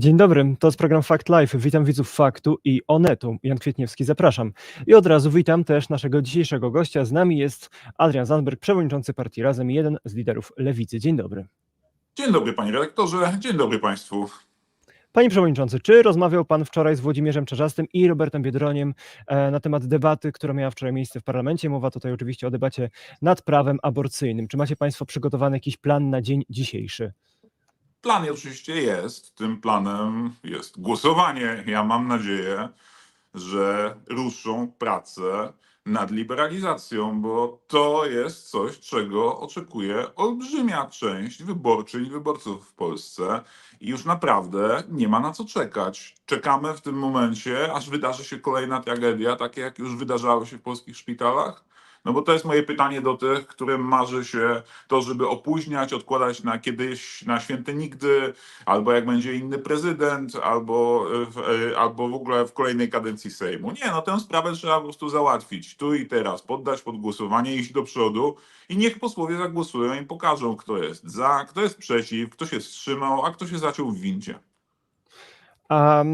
Dzień dobry, to jest program Fact Life. Witam widzów Faktu i Onetu. Jan Kwietniewski, zapraszam. I od razu witam też naszego dzisiejszego gościa. Z nami jest Adrian Zandberg, przewodniczący partii Razem, jeden z liderów Lewicy. Dzień dobry. Dzień dobry panie redaktorze, dzień dobry państwu. Panie przewodniczący, czy rozmawiał pan wczoraj z Włodzimierzem Czarzastym i Robertem Biedroniem e, na temat debaty, która miała wczoraj miejsce w parlamencie? Mowa tutaj oczywiście o debacie nad prawem aborcyjnym. Czy macie państwo przygotowany jakiś plan na dzień dzisiejszy? Plan oczywiście jest, tym planem jest głosowanie. Ja mam nadzieję, że ruszą prace nad liberalizacją, bo to jest coś, czego oczekuje olbrzymia część wyborczyń i wyborców w Polsce i już naprawdę nie ma na co czekać. Czekamy w tym momencie, aż wydarzy się kolejna tragedia, takie jak już wydarzały się w polskich szpitalach. No bo to jest moje pytanie do tych, którym marzy się to, żeby opóźniać, odkładać na kiedyś, na święty nigdy, albo jak będzie inny prezydent, albo w, e, albo w ogóle w kolejnej kadencji Sejmu. Nie, no tę sprawę trzeba po prostu załatwić tu i teraz, poddać pod głosowanie, iść do przodu i niech posłowie zagłosują i pokażą, kto jest za, kto jest przeciw, kto się wstrzymał, a kto się zaciął w windzie. A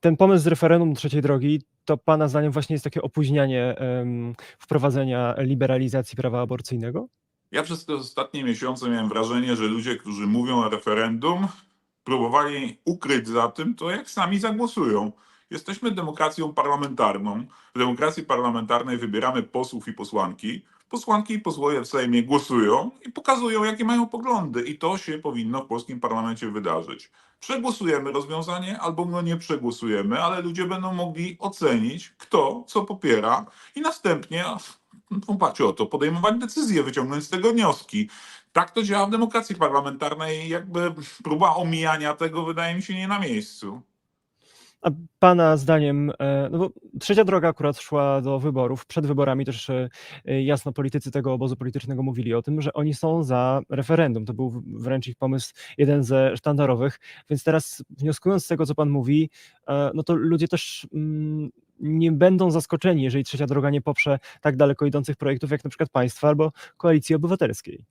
ten pomysł z referendum trzeciej drogi, to pana zdaniem właśnie jest takie opóźnianie wprowadzenia liberalizacji prawa aborcyjnego? Ja przez te ostatnie miesiące miałem wrażenie, że ludzie, którzy mówią o referendum, próbowali ukryć za tym to, jak sami zagłosują. Jesteśmy demokracją parlamentarną. W demokracji parlamentarnej wybieramy posłów i posłanki. Posłanki i posłowie w Sejmie głosują i pokazują, jakie mają poglądy, i to się powinno w polskim parlamencie wydarzyć. Przegłosujemy rozwiązanie albo go nie przegłosujemy, ale ludzie będą mogli ocenić, kto co popiera, i następnie w oparciu o to podejmować decyzje, wyciągnąć z tego wnioski. Tak to działa w demokracji parlamentarnej jakby próba omijania tego wydaje mi się nie na miejscu. A pana zdaniem, e, no bo trzecia droga akurat szła do wyborów, przed wyborami też e, jasno politycy tego obozu politycznego mówili o tym, że oni są za referendum. To był wręcz ich pomysł, jeden ze sztandarowych. Więc teraz wnioskując z tego, co pan mówi, e, no to ludzie też mm, nie będą zaskoczeni, jeżeli trzecia droga nie poprze tak daleko idących projektów, jak na przykład państwa albo koalicji obywatelskiej.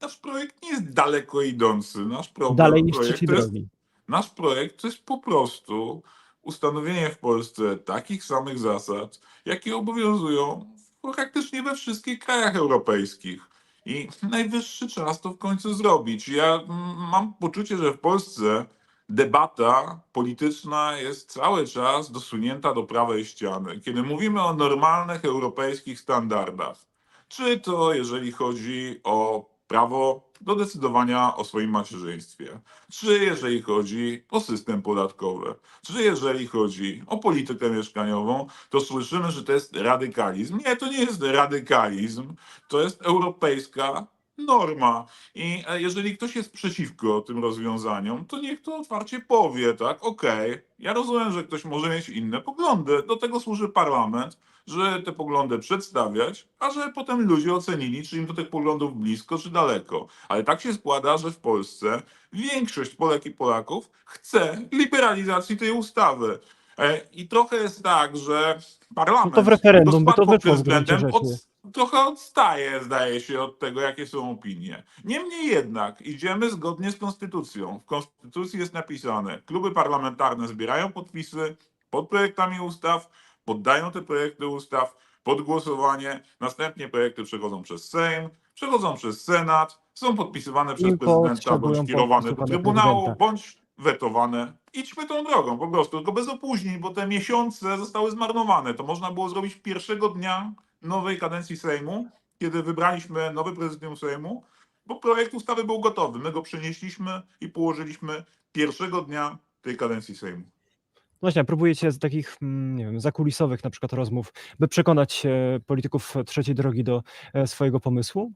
Nasz projekt nie jest daleko idący. Nasz problem, Dalej niż trzeciej drogi. Nasz projekt to jest po prostu ustanowienie w Polsce takich samych zasad, jakie obowiązują praktycznie we wszystkich krajach europejskich. I najwyższy czas to w końcu zrobić. Ja mam poczucie, że w Polsce debata polityczna jest cały czas dosunięta do prawej ściany. Kiedy mówimy o normalnych europejskich standardach, czy to jeżeli chodzi o prawo do decydowania o swoim macierzyństwie, czy jeżeli chodzi o system podatkowy, czy jeżeli chodzi o politykę mieszkaniową, to słyszymy, że to jest radykalizm. Nie, to nie jest radykalizm, to jest europejska norma. I e, jeżeli ktoś jest przeciwko tym rozwiązaniom, to niech to otwarcie powie, tak? Okej, ja rozumiem, że ktoś może mieć inne poglądy. Do tego służy parlament, że te poglądy przedstawiać, a że potem ludzie ocenili, czy im do tych poglądów blisko, czy daleko. Ale tak się składa, że w Polsce większość Polek i Polaków chce liberalizacji tej ustawy. E, I trochę jest tak, że parlament No to w referendum by to wyszło względem od, trochę odstaje, zdaje się, od tego, jakie są opinie. Niemniej jednak idziemy zgodnie z konstytucją. W konstytucji jest napisane, kluby parlamentarne zbierają podpisy pod projektami ustaw, poddają te projekty ustaw pod głosowanie, następnie projekty przechodzą przez Sejm, przechodzą przez Senat, są podpisywane przez prezydenta bądź kierowane do Trybunału, prezydenta. bądź wetowane. Idźmy tą drogą po prostu, tylko bez opóźnień, bo te miesiące zostały zmarnowane. To można było zrobić pierwszego dnia nowej kadencji Sejmu, kiedy wybraliśmy nowy prezydium Sejmu, bo projekt ustawy był gotowy. My go przenieśliśmy i położyliśmy pierwszego dnia tej kadencji Sejmu. Właśnie, a próbujecie z takich, mm, nie wiem, zakulisowych na przykład rozmów, by przekonać e, polityków trzeciej drogi do e, swojego pomysłu?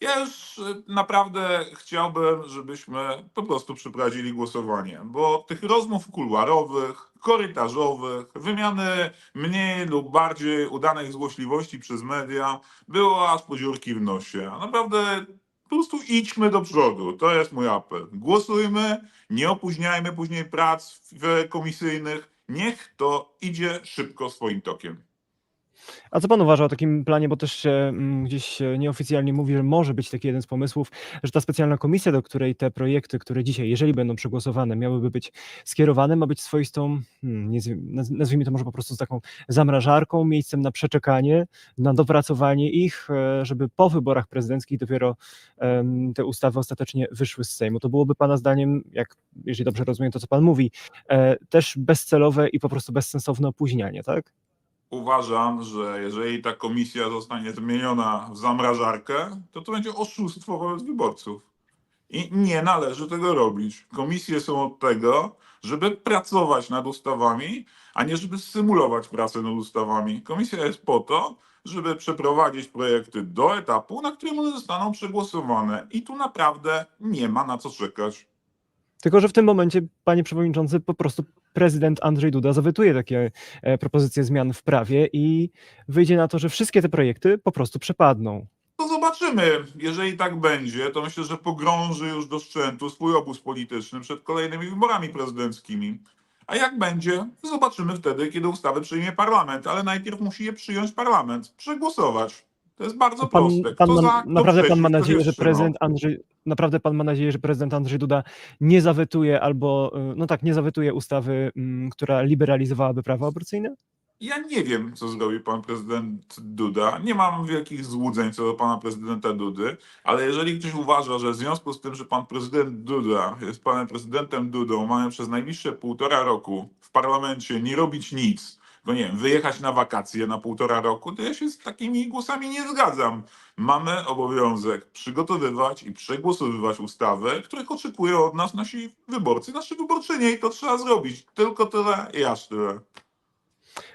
Ja już y, naprawdę chciałbym, żebyśmy po prostu przeprowadzili głosowanie, bo tych rozmów kuluarowych, korytarzowych, wymiany mniej lub bardziej udanych złośliwości przez media było aż po dziurki w nosie. Naprawdę po prostu idźmy do przodu. To jest mój apel. Głosujmy, nie opóźniajmy później prac komisyjnych. Niech to idzie szybko swoim tokiem. A co pan uważa o takim planie, bo też się mm, gdzieś nieoficjalnie mówi, że może być taki jeden z pomysłów, że ta specjalna komisja, do której te projekty, które dzisiaj, jeżeli będą przegłosowane, miałyby być skierowane, ma być swoistą, hmm, nie, zwi- naz- nazwijmy to może po prostu z taką zamrażarką, miejscem na przeczekanie, na dopracowanie ich, e, żeby po wyborach prezydenckich dopiero te ustawy ostatecznie wyszły z Sejmu. To byłoby pana zdaniem, jak, jeżeli dobrze rozumiem to, co pan mówi, e, też bezcelowe i po prostu bezsensowne opóźnianie, tak? Uważam, że jeżeli ta komisja zostanie zmieniona w zamrażarkę, to to będzie oszustwo wobec wyborców. I nie należy tego robić. Komisje są od tego, żeby pracować nad ustawami, a nie żeby symulować pracę nad ustawami. Komisja jest po to, żeby przeprowadzić projekty do etapu, na którym one zostaną przegłosowane. I tu naprawdę nie ma na co czekać. Tylko, że w tym momencie, panie przewodniczący, po prostu prezydent Andrzej Duda zawetuje takie e, propozycje zmian w prawie i wyjdzie na to, że wszystkie te projekty po prostu przepadną. To zobaczymy. Jeżeli tak będzie, to myślę, że pogrąży już do szczętu swój obóz polityczny przed kolejnymi wyborami prezydenckimi. A jak będzie, zobaczymy wtedy, kiedy ustawy przyjmie parlament, ale najpierw musi je przyjąć parlament, przegłosować. To jest bardzo Pan, proste. pan ma, za, naprawdę pan ma nadzieję, że prezydent Andrzej, naprawdę pan ma nadzieję, że prezydent Andrzej Duda nie zawetuje albo, y, no tak, nie zawetuje ustawy, mm, która liberalizowałaby prawo aborcyjne? Ja nie wiem, co zrobi pan prezydent Duda. Nie mam wielkich złudzeń co do pana prezydenta Dudy, ale jeżeli ktoś uważa, że w związku z tym, że pan prezydent Duda jest panem prezydentem Dudą, mamy przez najbliższe półtora roku w parlamencie nie robić nic, bo nie wiem, wyjechać na wakacje na półtora roku, to ja się z takimi głosami nie zgadzam. Mamy obowiązek przygotowywać i przegłosowywać ustawy, których oczekują od nas nasi wyborcy, nasi wyborczynie i to trzeba zrobić. Tylko tyle i aż tyle.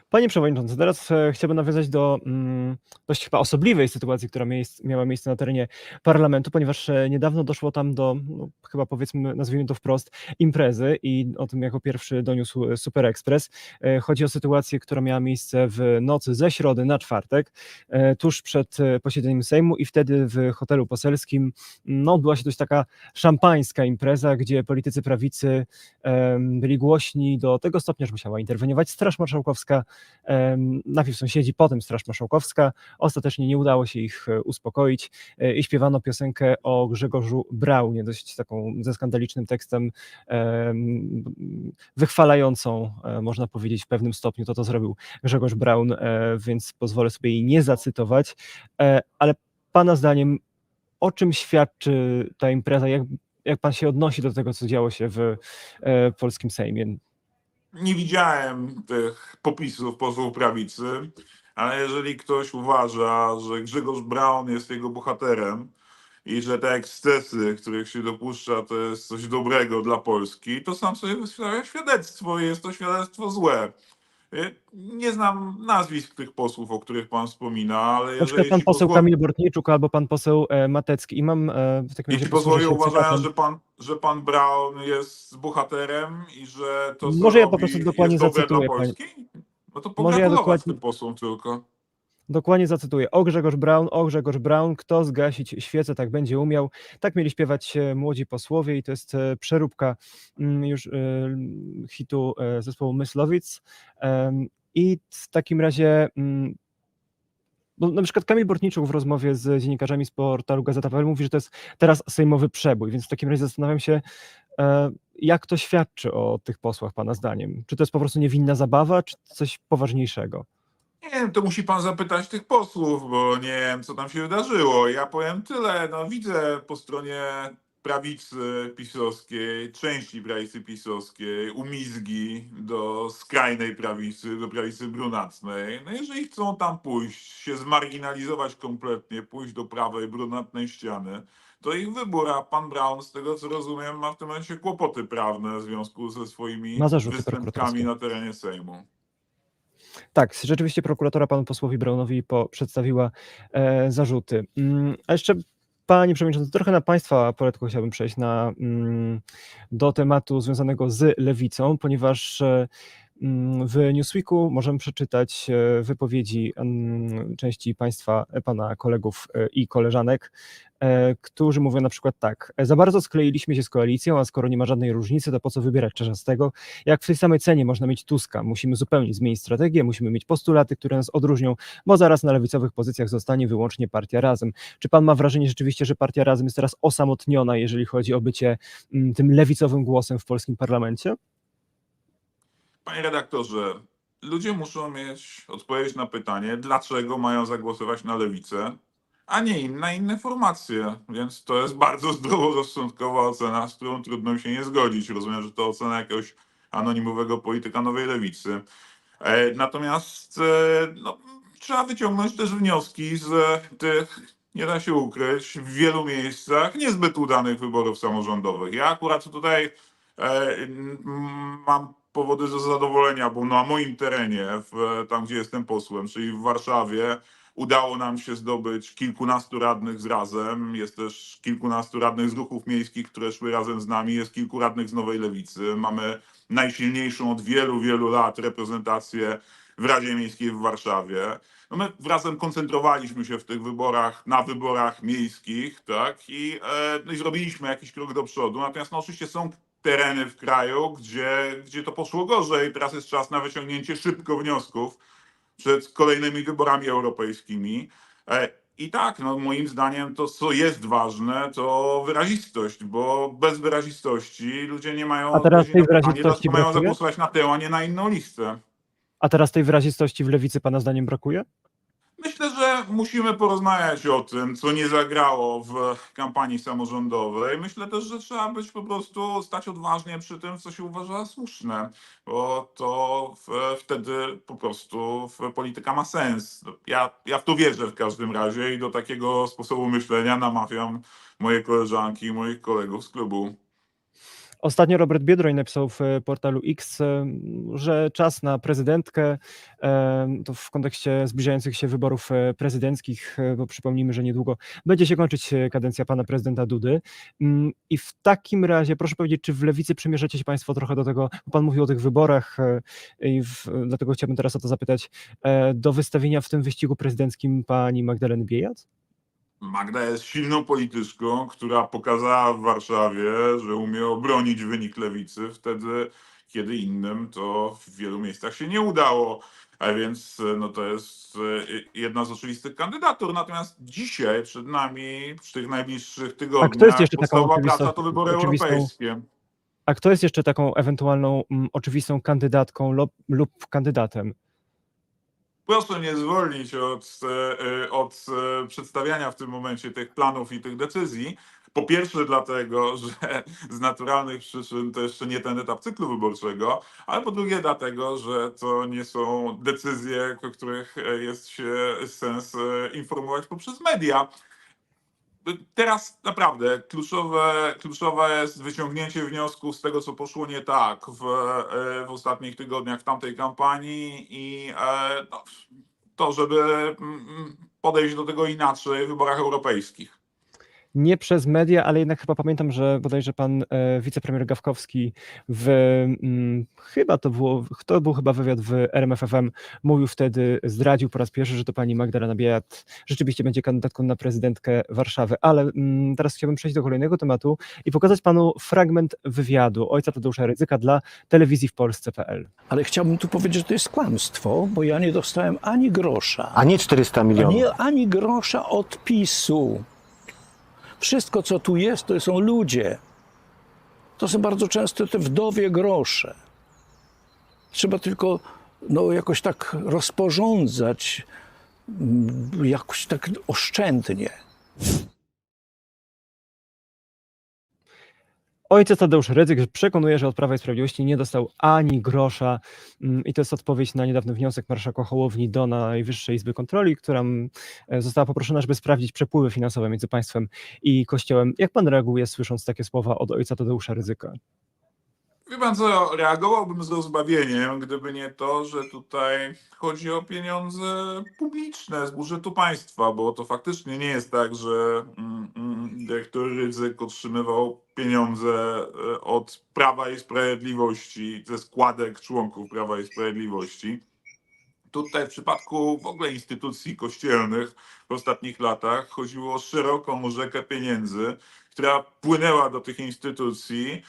Panie przewodniczący, teraz e, chciałbym nawiązać do mm, dość chyba osobliwej sytuacji, która miała miejsce na terenie parlamentu, ponieważ e, niedawno doszło tam do, no, chyba powiedzmy, nazwijmy to wprost, imprezy i o tym jako pierwszy doniósł e, Super Express. Chodzi o sytuację, która miała miejsce w nocy ze środy na czwartek, tuż przed posiedzeniem Sejmu i wtedy w hotelu poselskim no, odbyła się dość taka szampańska impreza, gdzie politycy prawicy byli głośni do tego stopnia, że musiała interweniować Straż Marszałkowska, najpierw sąsiedzi, potem Straż Marszałkowska. Ostatecznie nie udało się ich e, uspokoić e, i śpiewano piosenkę o Grzegorzu Braunie, dość taką ze skandalicznym tekstem, em, wychwalającą, e, można powiedzieć, w pewnym stopniu to, co zrobił Grzegorz Braun, więc pozwolę sobie jej nie zacytować. Ale Pana zdaniem, o czym świadczy ta impreza? Jak, jak Pan się odnosi do tego, co działo się w polskim Sejmie? Nie widziałem tych popisów posłów prawicy, ale jeżeli ktoś uważa, że Grzegorz Braun jest jego bohaterem i że te ekscesy, których się dopuszcza, to jest coś dobrego dla Polski, to sam sobie wystawia świadectwo i jest to świadectwo złe. Y, Nie znam nazwisk tych posłów, o których pan wspomina, ale Na przykład jeżeli pan poseł posłowie- Kamil Bortniczuk albo pan poseł e, Matecki. I mam e, w takim razie posłużę posłowie uważają, że pan, że pan Brown jest bohaterem i że to, Może ja po prostu dokładnie zacytuję, dla Polski? No to Może ja dokładnie- tym posłom tylko. Dokładnie zacytuję. O Grzegorz Braun, o Grzegorz Braun, kto zgasić świecę, tak będzie umiał. Tak mieli śpiewać e, młodzi posłowie i to jest e, przeróbka mm, już e, hitu zespołu Myslowic. I w takim razie mm, bo na przykład Kamil Bortniczuk w rozmowie z dziennikarzami z portalu Gazeta.pl mówi, że to jest teraz sejmowy przebój, więc w takim razie zastanawiam się, jak to świadczy o tych posłach Pana zdaniem? Czy to jest po prostu niewinna zabawa, czy coś poważniejszego? Nie wiem, to musi pan zapytać tych posłów, bo nie wiem, co tam się wydarzyło. Ja powiem tyle, no widzę po stronie prawicy pisowskiej, części prawicy pisowskiej, umizgi do skrajnej prawicy, do prawicy brunatnej. No jeżeli chcą tam pójść, się zmarginalizować kompletnie, pójść do prawej brunatnej ściany, to ich wybór, a pan Brown, z tego co rozumiem, ma w tym momencie kłopoty prawne w związku ze swoimi występkami na terenie Sejmu. Tak, rzeczywiście prokuratora panu posłowi Braunowi po, przedstawiła e, zarzuty. Mm, a jeszcze, panie przewodniczący, trochę na państwa poletku chciałbym przejść na, mm, do tematu związanego z lewicą, ponieważ e, W Newsweeku możemy przeczytać e, wypowiedzi mm, części Państwa, e, Pana kolegów e, i koleżanek, którzy mówią na przykład tak, za bardzo skleiliśmy się z koalicją, a skoro nie ma żadnej różnicy, to po co wybierać Czarzastego? Jak w tej samej cenie można mieć Tuska? Musimy zupełnie zmienić strategię, musimy mieć postulaty, które nas odróżnią, bo zaraz na lewicowych pozycjach zostanie wyłącznie partia Razem. Czy Pan ma wrażenie rzeczywiście, że partia Razem jest teraz osamotniona, jeżeli chodzi o bycie mm, tym lewicowym głosem w polskim parlamencie? Panie redaktorze, ludzie muszą mieć odpowiedź na pytanie, dlaczego mają zagłosować na lewicę, a nie na inne formacje. Więc to jest bardzo zdroworozsądkowa ocena, z którą trudno się nie zgodzić. Rozumiem, że to ocena jakiegoś anonimowego polityka nowej lewicy. E, Natomiast e, no, trzeba wyciągnąć też wnioski z tych, nie da się ukryć, w wielu miejscach niezbyt udanych wyborów samorządowych. Ja akurat tutaj e, mam powody do zadowolenia, bo na moim terenie, w, tam gdzie jestem posłem, czyli w Warszawie, udało nam się zdobyć kilkunastu radnych z razem. Jest też kilkunastu radnych z ruchów miejskich, które szły razem z nami. Jest kilku radnych z Nowej Lewicy. Mamy najsilniejszą od wielu, wielu lat reprezentację w Radzie Miejskiej w Warszawie. No my razem koncentrowaliśmy się w tych wyborach, na wyborach miejskich, tak, i, e, no i zrobiliśmy jakiś krok do przodu. Natomiast no, oczywiście są tereny w kraju, gdzie, gdzie to poszło gorzej. Teraz jest czas na wyciągnięcie szybko wniosków przed kolejnymi wyborami europejskimi. E, I tak, no, moim zdaniem to, co jest ważne, to wyrazistość, bo bez wyrazistości ludzie nie mają A teraz tej wyrazistości mają zagłosować na tę, a nie na inną listę. A teraz tej wyrazistości w lewicy Pana zdaniem brakuje? Że musimy porozmawiać o tym, co nie zagrało w kampanii samorządowej. Myślę też, że trzeba być po prostu stać odważnie przy tym, co się uważa słuszne, bo to w, wtedy po prostu polityka ma sens. Ja, ja w to wierzę w każdym razie i do takiego sposobu myślenia namawiam moje koleżanki i moich kolegów z klubu. Ostatnio Robert Biedroń napisał w e, portalu X, e, że czas na prezydentkę, e, to w kontekście zbliżających się wyborów prezydenckich, bo przypomnijmy, że niedługo będzie się kończyć kadencja pana prezydenta Dudy. Mm, I w takim razie proszę powiedzieć, czy w lewicy przymierzacie się państwo trochę do tego, bo pan mówił o tych wyborach i w, dlatego chciałbym teraz o to zapytać, do wystawienia w tym wyścigu prezydenckim pani Magdaleny Biejat? Magda jest silną polityczką, która pokazała w Warszawie, że umie obronić wynik lewicy wtedy, kiedy innym to w wielu miejscach się nie udało. A więc no to jest e, jedna z oczywistych kandydatur. Natomiast dzisiaj przed nami, przy tych najbliższych tygodniach, kto jest jeszcze taką praca to wybory oczywistą- europejskie. A kto jest jeszcze taką ewentualną mm, oczywistą kandydatką lub, lub kandydatem? Proszę nie zwolnić od, e, e, od e, przedstawiania w tym momencie tych planów i tych decyzji. Po pierwsze dlatego, że z naturalnych przyczyn to jeszcze nie ten etap cyklu wyborczego, ale po drugie dlatego, że to nie są decyzje, o których jest się sens informować poprzez media. Teraz naprawdę kluczowe, kluczowe jest wyciągnięcie wniosków z tego, co poszło nie tak w, e, w ostatnich tygodniach w tamtej kampanii i e, no, to, żeby mm, podejść do tego inaczej w wyborach europejskich. Nie przez media, ale jednak chyba pamiętam, że bodajże pan e, wicepremier Gawkowski w, mm, chyba to było, to był chyba wywiad w RMFFM, mówił wtedy, zdradził po raz pierwszy, że to pani Magdalena Biejat rzeczywiście będzie kandydatką na prezydentkę Warszawy, ale mm, teraz chciałbym przejść do kolejnego tematu i pokazać panu fragment wywiadu ojca Tadeusza Rydzyka dla telewizji w Polsce.pl. Ale chciałbym tu powiedzieć, że to jest kłamstwo, bo ja nie dostałem ani grosza, A nie 400 milionów. ani, ani grosza od PiSu. Wszystko, co tu jest, to są ludzie. To są bardzo często te wdowie grosze. Trzeba tylko no, jakoś tak rozporządzać, mm, jakoś tak oszczędnie. Ojciec Tadeusz Rydzyk przekonuje, że od Prawa i Sprawiedliwości nie dostał ani grosza mm, i to jest odpowiedź na niedawny wniosek marszałka Hołowni do Najwyższej Izby Kontroli, która mm, e, została poproszona, żeby sprawdzić przepływy finansowe między państwem i Kościołem. Jak pan reaguje, słysząc takie słowa od ojca Tadeusza Rydzyka? Wie pan co, reagowałbym z rozbawieniem, gdyby nie to, że tutaj chodzi o pieniądze publiczne z budżetu państwa, bo to faktycznie nie jest tak, że mm, mm, dyrektor Rydzyk otrzymywał pieniądze e, od Prawa i Sprawiedliwości, ze składek członków Prawa i Sprawiedliwości. Tutaj w przypadku w ogóle instytucji kościelnych w ostatnich latach chodziło o szeroką rzekę pieniędzy, która płynęła do tych instytucji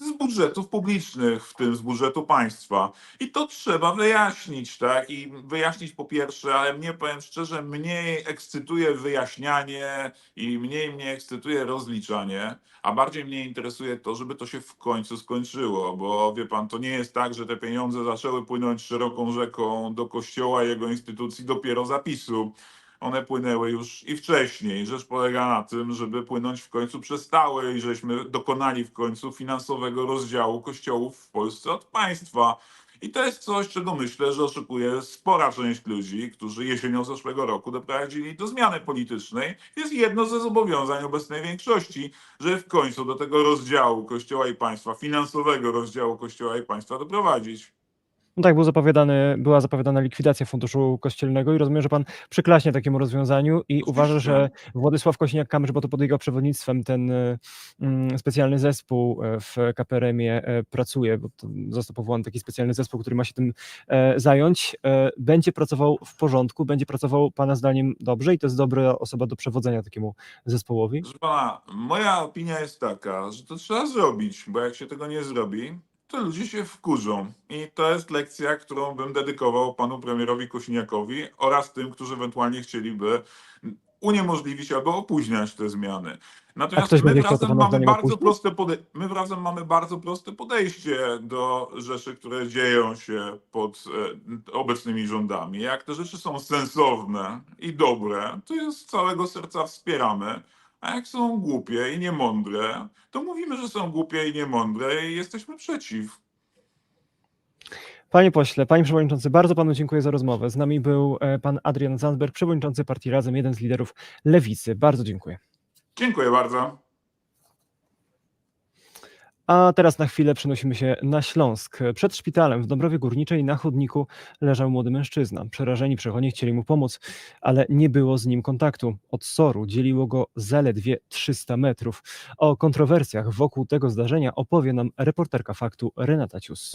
z budżetów publicznych, w tym z budżetu państwa. I to trzeba wyjaśnić, tak? I wyjaśnić po pierwsze, ale mnie powiem szczerze, mniej ekscytuje wyjaśnianie i mniej mnie ekscytuje rozliczanie, a bardziej mnie interesuje to, żeby to się w końcu skończyło, bo wie pan, to nie jest tak, że te pieniądze zaczęły płynąć szeroką rzeką do kościoła jego instytucji dopiero zapisu one płynęły już i wcześniej. Rzecz polega na tym, żeby płynąć w końcu przestały i żeśmy dokonali w końcu finansowego rozdziału kościołów w Polsce od państwa. I to jest coś, czego myślę, że oczekuje spora część ludzi, którzy jesienią zeszłego roku doprowadzili do zmiany politycznej. Jest jedno ze zobowiązań obecnej większości, że w końcu do tego rozdziału kościoła i państwa, finansowego rozdziału kościoła i państwa doprowadzić. No tak, był zapowiadany, była zapowiadana likwidacja Funduszu Kościelnego i rozumiem, że pan przyklaśnie takiemu rozwiązaniu i uważa, że Władysław Kosiniak-Kamysz, bo to pod jego przewodnictwem ten y, mm, specjalny zespół e, w KPRM-ie e, pracuje, bo został powołany taki specjalny zespół, który ma się tym e, zająć, będzie pracował w porządku, będzie pracował pana zdaniem dobrze i to jest dobra osoba do przewodzenia takiemu zespołowi? Pana, moja opinia jest taka, że to trzeba zrobić, bo jak się tego nie zrobi, to ludzie się wkurzą. I to jest lekcja, którą bym dedykował panu premierowi Kosiniakowi oraz tym, którzy ewentualnie chcieliby uniemożliwić albo opóźniać te zmiany. Natomiast my razem mamy bardzo proste my razem mamy bardzo proste podejście do rzeczy, które dzieją się pod e, obecnymi rządami. Jak te rzeczy są sensowne i dobre, to je z całego serca wspieramy. A jak są głupie i niemądre, to mówimy, że są głupie i niemądre i jesteśmy przeciw. Panie pośle, panie przewodniczący, bardzo panu dziękuję za rozmowę. Z nami był e, pan Adrian Zandberg, przewodniczący partii Razem, jeden z liderów Lewicy. Bardzo dziękuję. Dziękuję bardzo. A teraz na chwilę przenosimy się na Śląsk. Przed szpitalem w Dąbrowie Górniczej na chodniku leżał młody mężczyzna. Przerażeni przechodni chcieli mu pomóc, ale nie było z nim kontaktu. Od Soru dzieliło go zaledwie 300 metrów. O kontrowersjach wokół tego zdarzenia opowie nam reporterka faktu Renata Cius.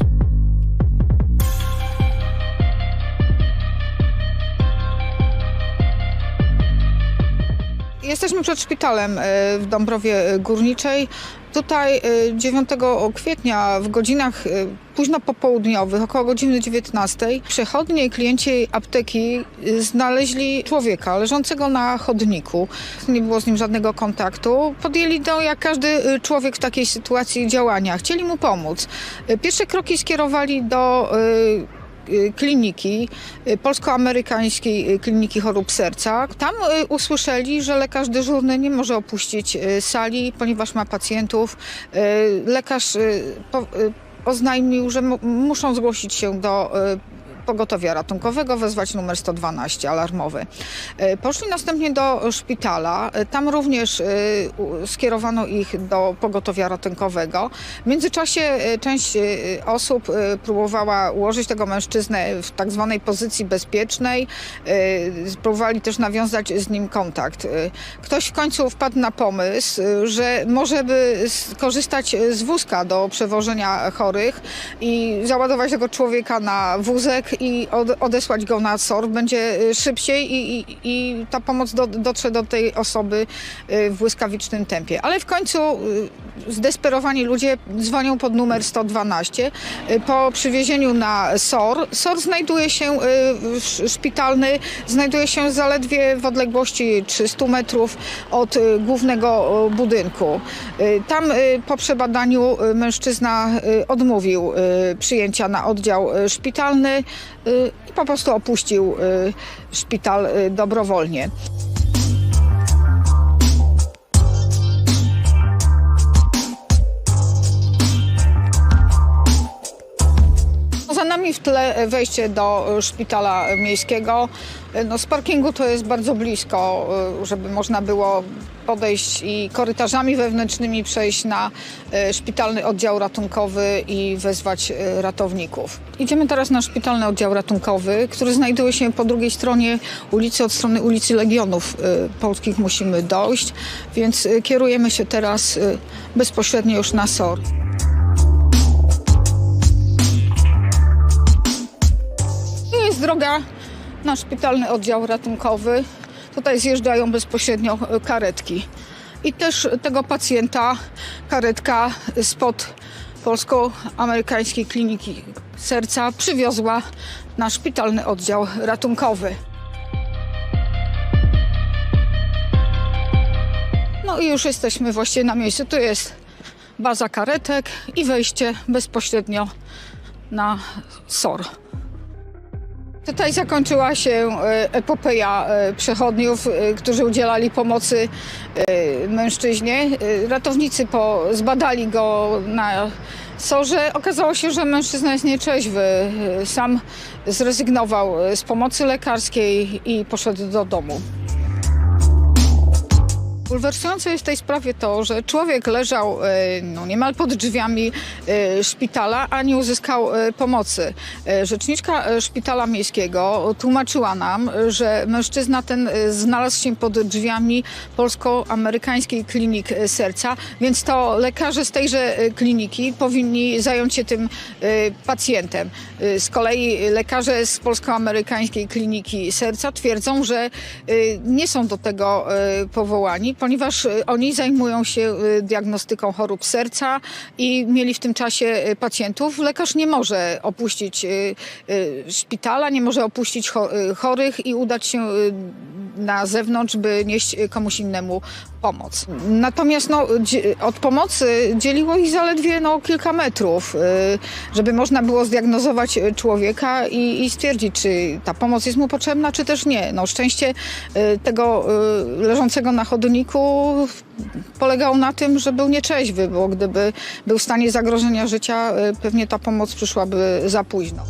Jesteśmy przed szpitalem e, w Dąbrowie Górniczej. Tutaj e, 9 kwietnia w godzinach e, późno popołudniowych, około godziny 19, przechodnie i klienci apteki e, znaleźli człowieka leżącego na chodniku. Nie było z nim żadnego kontaktu. Podjęli to jak każdy e, człowiek w takiej sytuacji działania. Chcieli mu pomóc. E, Pierwsze kroki skierowali do e, kliniki, y, polsko-amerykańskiej y, kliniki chorób serca. Tam y, usłyszeli, że lekarz dyżurny nie może opuścić y, sali, ponieważ ma pacjentów. Y, Lekarz y, y, oznajmił, że mu- muszą zgłosić się do y, pogotowia ratunkowego, wezwać numer 112 alarmowy. Y, Poszli następnie do szpitala. Y, Tam również u- skierowano ich do pogotowia ratunkowego. W międzyczasie część osób próbowała ułożyć tego mężczyznę w tak zwanej pozycji bezpiecznej. Spróbowali też nawiązać z nim kontakt. Ktoś w końcu wpadł na pomysł, że może by skorzystać z wózka do przewożenia chorych i załadować tego człowieka na wózek i od, odesłać go na SOR. Będzie y, szybciej i, i, i ta pomoc do, dotrze do tej osoby y, w błyskawicznym tempie. Ale w końcu y, zdesperowani ludzie dzwonią pod numer 112. Y, Po przywiezieniu na SOR, SOR znajduje się y, sz- szpitalny, znajduje się zaledwie w odległości 300 metrów od y, głównego budynku. Tam po przebadaniu mężczyzna odmówił przyjęcia na oddział szpitalny i po prostu opuścił szpital dobrowolnie. Za nami w tle wejście do e, szpitala miejskiego. E, No, z parkingu to jest bardzo blisko, e, żeby można było podejść i korytarzami wewnętrznymi przejść na szpitalny oddział ratunkowy i wezwać ratowników. Idziemy teraz na szpitalny oddział ratunkowy, który znajduje się po drugiej stronie ulicy, od strony ulicy Legionów Polskich musimy dojść, więc kierujemy się teraz bezpośrednio już na SOR. Droga na szpitalny oddział ratunkowy. Tutaj zjeżdżają bezpośrednio e, karetki. I też tego pacjenta karetka spod polsko-amerykańskiej kliniki serca przywiozła na szpitalny oddział ratunkowy. No i już jesteśmy właściwie na miejscu. Tu jest baza karetek i wejście bezpośrednio na SOR. Tutaj zakończyła się e, epopeja e, przechodniów, e, którzy udzielali pomocy mężczyźnie. Ratownicy po, zbadali go na sorze. Okazało się, że mężczyzna jest nieczeźwy. Sam zrezygnował z pomocy lekarskiej i poszedł do domu. Bulwersujące jest w tej sprawie to, że człowiek leżał e, no, niemal pod drzwiami e, szpitala, a nie uzyskał e, pomocy. Rzeczniczka szpitala miejskiego tłumaczyła nam, że mężczyzna ten znalazł się pod drzwiami polsko-amerykańskiej klinik serca, więc to lekarze z tejże kliniki powinni zająć się tym pacjentem. Z kolei lekarze z polsko-amerykańskiej kliniki serca twierdzą, że nie są do tego e, ponieważ e, oni zajmują się e, diagnostyką chorób serca i mieli w tym czasie e, pacjentów. Lekarz nie może opuścić szpitala, nie może opuścić cho- chorych i udać się na zewnątrz, by nieść komuś innemu pomoc. Natomiast no, od pomocy dzieliło ich zaledwie no, kilka metrów, żeby można było zdiagnozować człowieka i, i stwierdzić, czy ta pomoc jest mu potrzebna, czy też nie. No, szczęście tego leżącego na chodniku polegało na tym, że był nieczeźwy, bo gdyby był w stanie zagrożenia życia, e, pewnie ta pomoc przyszłaby za późno.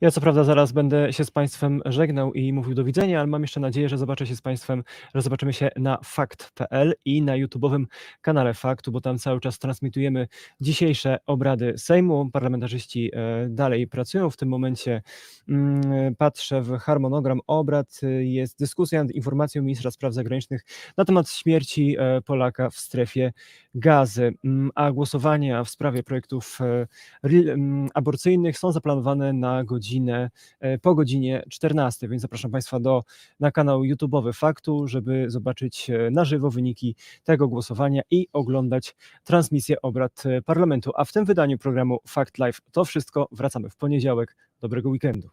Ja co prawda zaraz będę się z Państwem żegnał i mówił do widzenia, ale mam jeszcze nadzieję, że zobaczę się z Państwem, że zobaczymy się na fakt.pl i na YouTube'owym kanale Faktu, bo tam cały czas transmitujemy dzisiejsze obrady Sejmu. Parlamentarzyści e, dalej pracują. W tym momencie mm, patrzę w harmonogram obrad. Jest dyskusja nad informacją ministra spraw zagranicznych na temat śmierci e, Polaka w strefie gazy, Mm, a głosowania w sprawie projektów e, mm, aborcyjnych są zaplanowane na godzinę, e, po godzinie 14, więc zapraszam Państwa do, na kanał YouTube'owy Faktu, żeby zobaczyć e, na żywo wyniki tego głosowania i oglądać transmisję obrad e, parlamentu. A w tym wydaniu programu Fact Live to wszystko. Wracamy w poniedziałek. Dobrego weekendu.